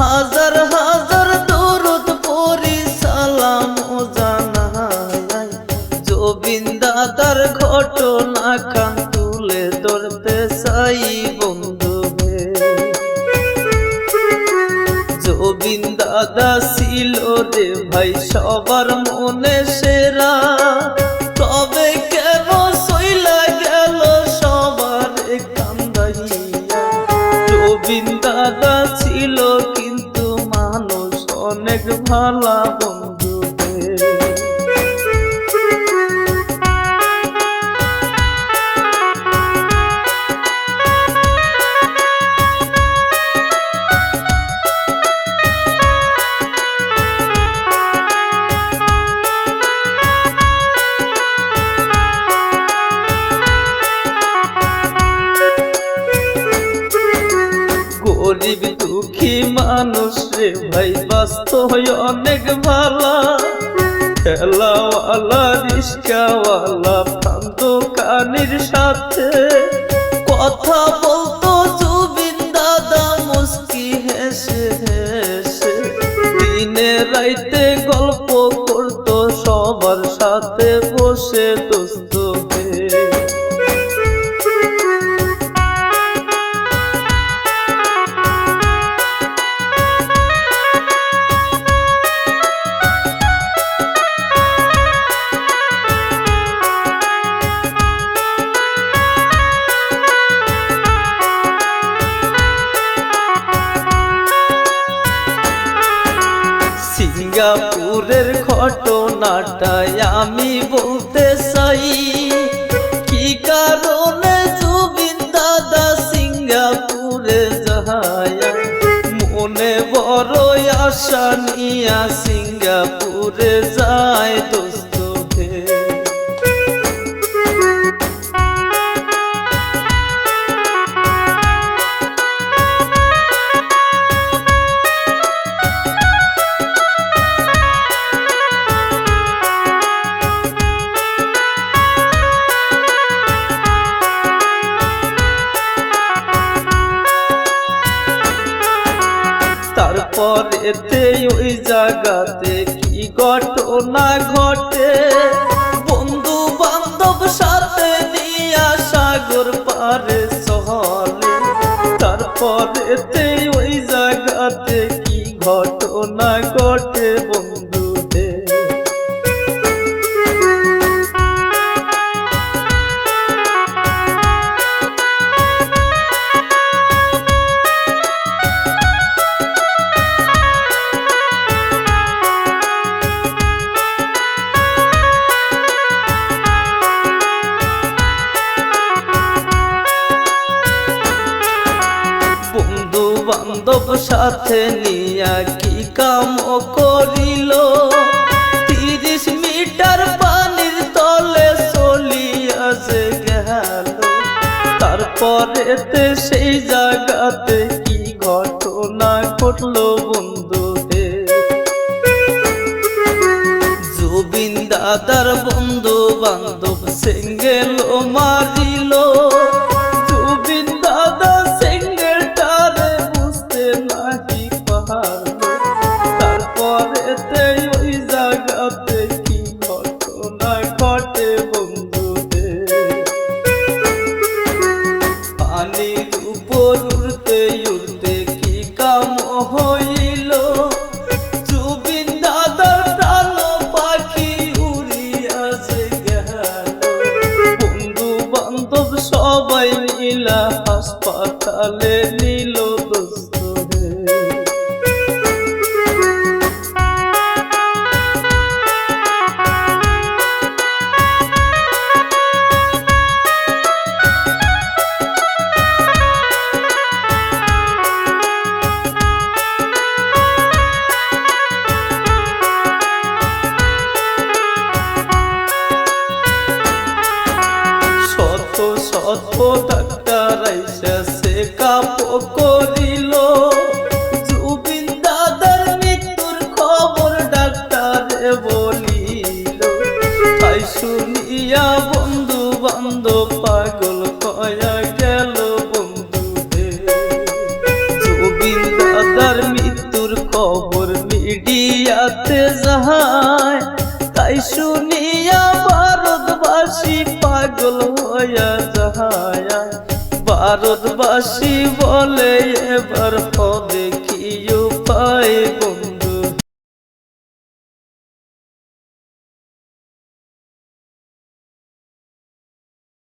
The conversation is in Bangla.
হাজার হাজার দরদ পরি সালাম জানাই। জবিন্দা তার ঘটনা খান তুলে ধরতে চাই বন্ধু হে জবিন ছিল রে ভাই, সবার মনে সেরা। ভালা গরিব দুঃখী মানুষ রে ভাই, বাস্তব অনেক ভালা। ঠেলাওয়ালা রিস্কাওয়ালা পান দোকানির সাথে কথা বলতো জুবিন দাদা, মুস্কি হেসে হেসে। দিনে রাইতে গল্প করতো, সবার সাথে বসে দোস্ত। সিঙ্গাপুরের ঘটনাটা আমি বলতে চাই। কি কারণে জুবিন দাদা সিঙ্গাপুরে যায়? মনে বড় আশা নিয়া সিঙ্গাপুরে যায়। তারপর এতে ওই জায়গাতে কি ঘটনা ঘটে? বন্ধু বান্ধব সাথে দিয়া সাগর পারে সহলে তারপর এতে ওই জায়গাতে সাথে নিয়া কি কাম করিল? তিরিশ মিটার পানির তলে চলিয়াছে গেল তারপরেতে সেই জায়গাতে কি ঘটনা ঘটলো বন্ধু জুবিন দাদার বন্ধু বান্ধব, সেঙ্গেল মারিল হাসপাতালে নিল দোস্ত রে। শত শত ডাক্তার আইসা আলাপ করিল জুবিন দাদার মৃত্যুর খবর ডাক্তারে বলিল তাই শুনিয়া বন্ধু বান্ধব পাগল কয়া গেল বন্ধু জুবিন দাদার মৃত্যুর খবর মিডিয়াতে যাহায় তাই শুনি ভারতবাসী বলে এবার হবে কি উপায়